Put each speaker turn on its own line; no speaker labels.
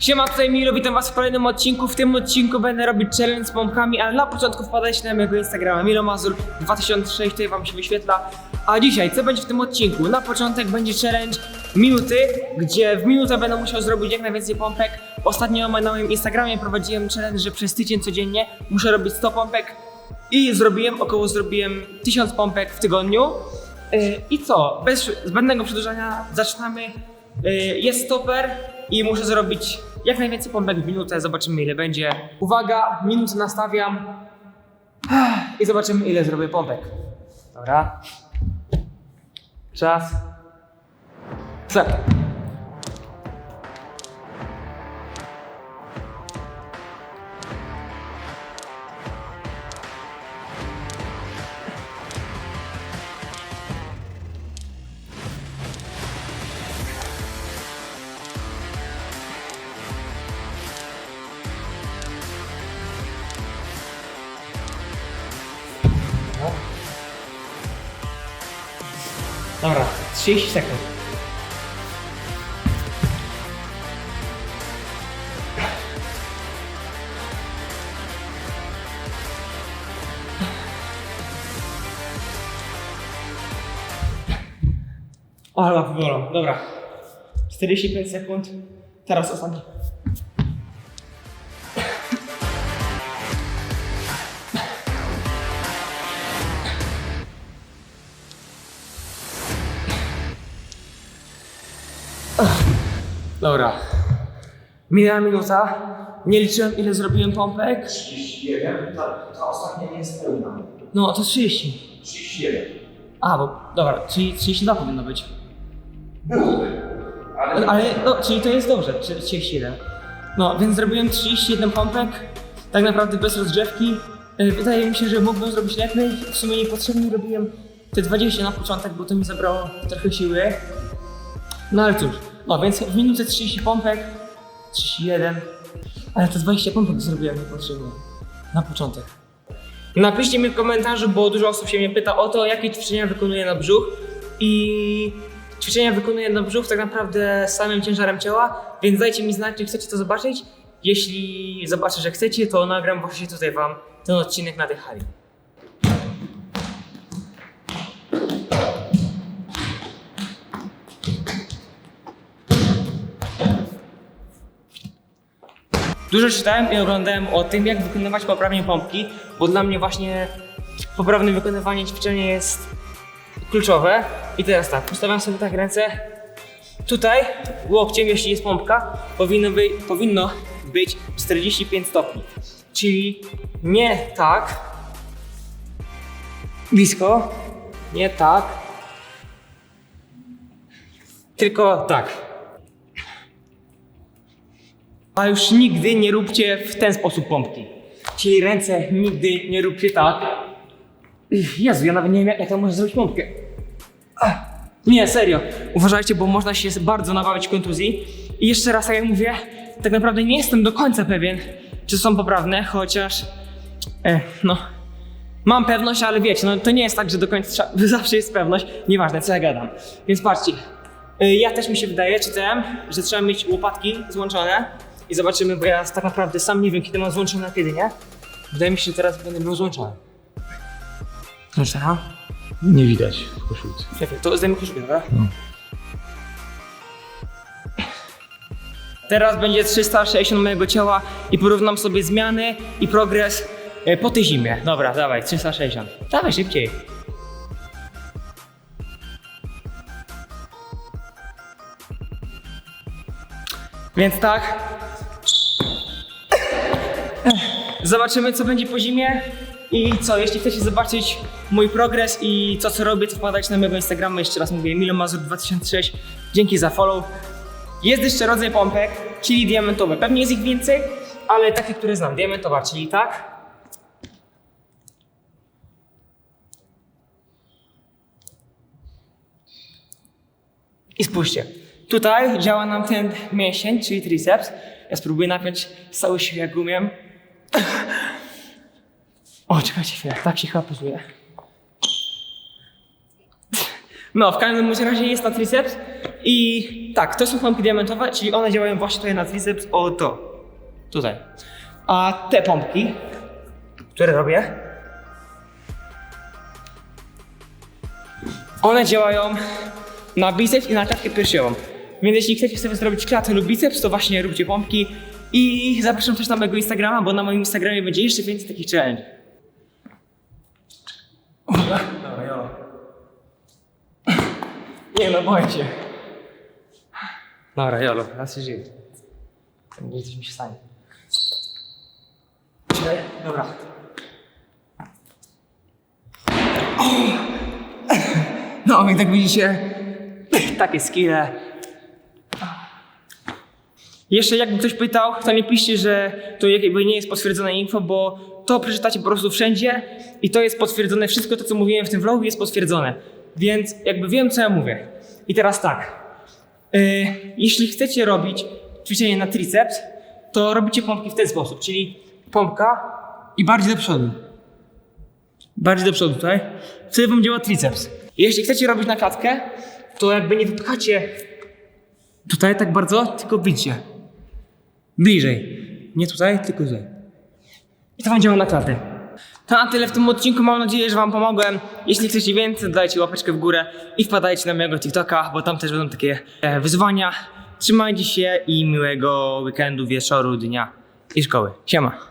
Siema, tutaj Milo, witam was w kolejnym odcinku. W tym odcinku będę robić challenge z pompkami, ale na początku wpadajcie na mojego Instagrama Milo Mazur 2006, tutaj wam się wyświetla. A dzisiaj, co będzie w tym odcinku? Na początek będzie challenge minuty, gdzie w minutę będę musiał zrobić jak najwięcej pompek. Ostatnio na moim Instagramie prowadziłem challenge, że przez tydzień codziennie muszę robić 100 pompek i zrobiłem, około zrobiłem 1000 pompek w tygodniu. I co? Bez zbędnego przedłużania zaczynamy. Yy, Jest stoper i muszę zrobić jak najwięcej pompek w minutę. Zobaczymy ile będzie. Uwaga, minutę nastawiam i zobaczymy ile zrobię pompek. Dobra. Czas. Start. Dobra, 30 sekund. Ale bolą. Dobra. 45 sekund. Teraz ostatni. Dobra. Minęła minuta. Nie liczyłem ile zrobiłem pompek.
31, ta, ta ostatnia nie jest pełna.
No to 30.
31.
A, bo dobra, czyli 32 powinno być.
Byłoby. Ale,
Ale no, czyli to jest dobrze, czy- 31. No, więc zrobiłem 31 pompek, tak naprawdę bez rozgrzewki. E, Wydaje mi się, że mógłbym zrobić lepiej. W sumie niepotrzebnie robiłem te 20 na początek, bo to mi zabrało trochę siły. No ale cóż, no więc w minucie 30 pompek, 31, ale te 20 pompek zrobiłem niepotrzebnie. Na początek. Napiszcie mi w komentarzu, bo dużo osób się mnie pyta o to, jakie ćwiczenia wykonuję na brzuch. I ćwiczenia wykonuję na brzuch tak naprawdę samym ciężarem ciała, więc dajcie mi znać, czy chcecie to zobaczyć. Jeśli zobaczę, że chcecie, to nagram właśnie tutaj wam ten odcinek na tej hali. Dużo czytałem i oglądałem o tym, jak wykonywać poprawnie pompki, bo dla mnie właśnie poprawne wykonywanie ćwiczenia jest kluczowe. I teraz tak, ustawiam sobie tak ręce. Tutaj łokciem, jeśli jest pompka, powinno, by, powinno być 45 stopni. Czyli nie tak, blisko, nie tak, tylko tak. A już nigdy nie róbcie w ten sposób pompki. Czyli ręce nigdy nie róbcie tak. Jezu, ja nawet nie wiem jak, to można zrobić pompkę. Nie, serio. Uważajcie, bo można się bardzo nabawić kontuzji. I jeszcze raz, tak jak mówię, tak naprawdę nie jestem do końca pewien, czy są poprawne, chociaż e, no, mam pewność, ale wiecie, no to nie jest tak, że do końca zawsze jest pewność. Nieważne, co ja gadam. Więc patrzcie, e, ja też mi się wydaje, czytałem, że trzeba mieć łopatki złączone i zobaczymy, bo ja tak naprawdę sam nie wiem, kiedy mam złączone, a kiedy nie. Wydaje mi się, że teraz będę miał złączone. Złącz teraz?
nie widać w koszulce.
Czekaj, to zdejmę koszulkę, dobra?
No.
Teraz będzie 360 mojego ciała i porównam sobie zmiany i progres e, po tej zimie. Dobra, dawaj, 360. Dawaj szybciej. Więc tak. Zobaczymy, co będzie po zimie. I co, jeśli chcecie zobaczyć mój progres i to, co robię, to wpadajcie na mojego Instagrama. Jeszcze raz mówię, milomazur2006. Dzięki za follow. Jest jeszcze rodzaj pompek, czyli diamentowe. Pewnie jest ich więcej, ale takie, które znam. Diamentowa, czyli tak. I spójrzcie. Tutaj działa nam ten mięsień, czyli triceps. Ja spróbuję napiąć z całej siły, jak umiem. O, czekajcie chwilę, tak się chyba pozuje. No, w każdym razie jest na triceps i tak, to są pompki diamentowe, czyli one działają właśnie tutaj na triceps, o to, tutaj. A te pompki, które robię, one działają na biceps i na klatkę piersiową. Więc jeśli chcecie sobie zrobić klatę lub biceps, to właśnie róbcie pompki i zapraszam też na mojego Instagrama, bo na moim Instagramie będzie jeszcze więcej takich challenge. Dobra, jolo. Nie no, boję. Dobra, jolo, raz się żyje. Nie mi się stanie. Dobra. No, jak tak widzicie, takie skille. Jeszcze jakby ktoś pytał, to nie piszcie, że to jakby nie jest potwierdzone info, bo to przeczytacie po prostu wszędzie i to jest potwierdzone, wszystko to co mówiłem w tym vlogu jest potwierdzone. Więc jakby wiem co ja mówię. I teraz tak. Yy, jeśli chcecie robić ćwiczenie na triceps, to robicie pompki w ten sposób, czyli pompka i bardziej do przodu. Bardziej do przodu tutaj. Wtedy wam działa triceps. Jeśli chcecie robić na klatkę, to jakby nie wypchacie tutaj tak bardzo, tylko bicie. Bliżej. Nie tutaj, tylko tutaj. I to działa na klatę. To na tyle w tym odcinku. Mam nadzieję, że wam pomogłem. Jeśli chcecie więcej, dajcie łapeczkę w górę i wpadajcie na mojego TikToka, bo tam też będą takie e, wyzwania. Trzymajcie się i miłego weekendu, wieczoru, dnia i szkoły. Siema.